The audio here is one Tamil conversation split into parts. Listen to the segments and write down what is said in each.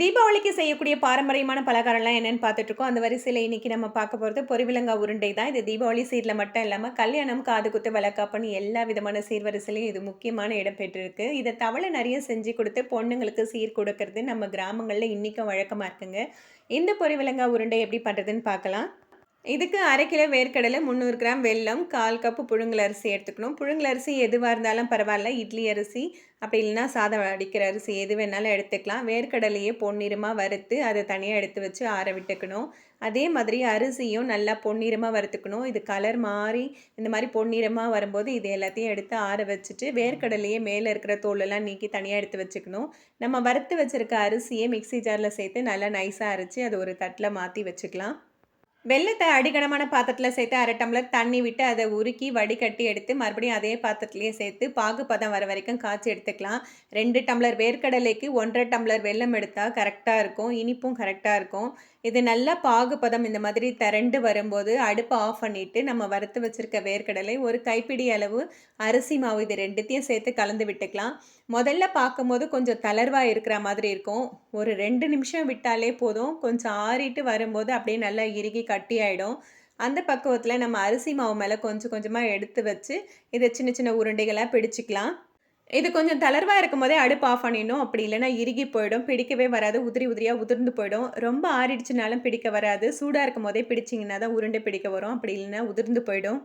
தீபாவளிக்கு செய்யக்கூடிய பாரம்பரியமான பலகாரம்லாம் என்னென்னு பார்த்துட்ருக்கோம். அந்த வரிசையில் இன்றைக்கி நம்ம பார்க்க போகிறது பொரிவிலங்காய் உருண்டை தான். இது தீபாவளி சீரில் மட்டும் இல்லாமல் கல்யாணம் காது குத்து வளக்காப்பன்னு எல்லா விதமான சீர்வரிசையிலையும் இது முக்கியமான இடம் பெற்றிருக்கு. இதை தவளை நிறைய செஞ்சு கொடுத்து பொண்ணுங்களுக்கு சீர் கொடுக்கறது நம்ம கிராமங்களில் இன்றைக்கும் வழக்கமாக இருக்குங்க. இந்த பொரிவிலங்காய் உருண்டை எப்படி பண்ணுறதுன்னு பார்க்கலாம். இதுக்கு அரை கிலோ வேர்க்கடலை முந்நூறு கிராம் வெல்லம் கால் கப்பு புழுங்கல் அரிசி எடுத்துக்கணும். புழுங்கல் அரிசி எதுவாக இருந்தாலும் பரவாயில்ல. இட்லி அரிசி அப்படி இல்லைன்னா சாதம் அடிக்கிற அரிசி எது வேணாலும் எடுத்துக்கலாம். வேர்க்கடலையே பொன்னிறமாக வறுத்து அதை தனியாக எடுத்து வச்சு ஆற விட்டுக்கணும். அதே மாதிரி அரிசியும் நல்லா பொன்னிறமாக வறுத்துக்கணும். இது கலர் மாறி இந்த மாதிரி பொன்னிறமாக வரும்போது இது எல்லாத்தையும் எடுத்து ஆற வச்சுட்டு வேர்க்கடலையே மேலே இருக்கிற தோலெல்லாம் நீக்கி தனியாக எடுத்து வச்சுக்கணும். நம்ம வறுத்து வச்சுருக்க அரிசியை மிக்சி ஜாரில் சேர்த்து நல்லா நைஸாக அரைச்சி அதை ஒரு தட்டில் மாற்றி வச்சுக்கலாம். வெள்ளத்தை அடிகனமான பாத்திரத்தில் சேர்த்து அரை டம்ளர் தண்ணி விட்டு அதை உருக்கி வடிகட்டி எடுத்து மறுபடியும் அதே பாத்திரத்துலேயே சேர்த்து பாகு பதம் வர வரைக்கும் காய்ச்சி எடுத்துக்கலாம். ரெண்டு டம்ளர் வேர்க்கடலைக்கு ஒன்றரை டம்ளர் வெல்லம் எடுத்தால் கரெக்டாக இருக்கும். இனிப்பும் கரெக்டாக இருக்கும். இது நல்லா பாகு பதம் இந்த மாதிரி திரண்டு வரும்போது அடுப்பை ஆஃப் பண்ணிவிட்டு நம்ம வறுத்து வச்சுருக்க வேர்க்கடலை ஒரு கைப்பிடி அளவு அரிசி மாவு இது ரெண்டுத்தையும் சேர்த்து கலந்து விட்டுக்கலாம். முதல்ல பார்க்கும்போது கொஞ்சம் தளர்வாக இருக்கிற மாதிரி இருக்கும். ஒரு ரெண்டு நிமிஷம் விட்டாலே போதும். கொஞ்சம் ஆறிட்டு வரும்போது அப்படியே நல்லா இறுகி கட்டி ஆகிடும் அந்த பக்குவத்தில் நம்ம அரிசி மாவு மேலே கொஞ்சம் கொஞ்சமாக எடுத்து வச்சு இதை சின்ன சின்ன உருண்டைகளாக பிடிச்சிக்கலாம். இது கொஞ்சம் தளர்வாக இருக்கும் போதே அடுப்பு ஆஃப் பண்ணிடணும். அப்படி இல்லைன்னா இறுகி போயிடும். பிடிக்கவே வராது. உதிரி உதிரியாக உதிர்ந்து போயிடும். ரொம்ப ஆறிடுச்சுனாலும் பிடிக்க வராது. சூடாக இருக்கும் போதே பிடிச்சிங்கன்னா தான் உருண்டை பிடிக்க வரும். அப்படி இல்லைன்னா உதிர்ந்து போயிடும்.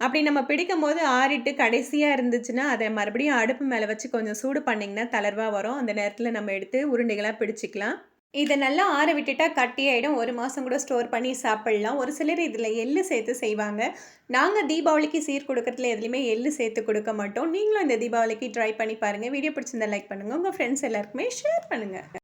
அப்படி நம்ம பிடிக்கும் போது ஆறிட்டு கடைசியாக இருந்துச்சுன்னா அதை மறுபடியும் அடுப்பு மேலே வச்சு கொஞ்சம் சூடு பண்ணிங்கன்னா தளர்வாக வரும். அந்த நேரத்தில் நம்ம எடுத்து உருண்டைகளாக பிடிச்சிக்கலாம். இதை நல்லா ஆற விட்டுட்டா கட்டியாயிடும் ஒரு மாதம் கூட ஸ்டோர் பண்ணி சாப்பிட்லாம். ஒரு சிலர் இதில் எள்ளு சேர்த்து செய்வாங்க. நாங்கள் தீபாவளிக்கு சீர் கொடுக்கறதுல எதுலேயுமே எள்ளு சேர்த்து கொடுக்க மாட்டோம். நீங்களும் இந்த தீபாவளிக்கு ட்ரை பண்ணி பாருங்கள் வீடியோ பிடிச்சிருந்தா லைக் பண்ணுங்கள் உங்கள் ஃப்ரெண்ட்ஸ் எல்லாருக்குமே ஷேர் பண்ணுங்கள்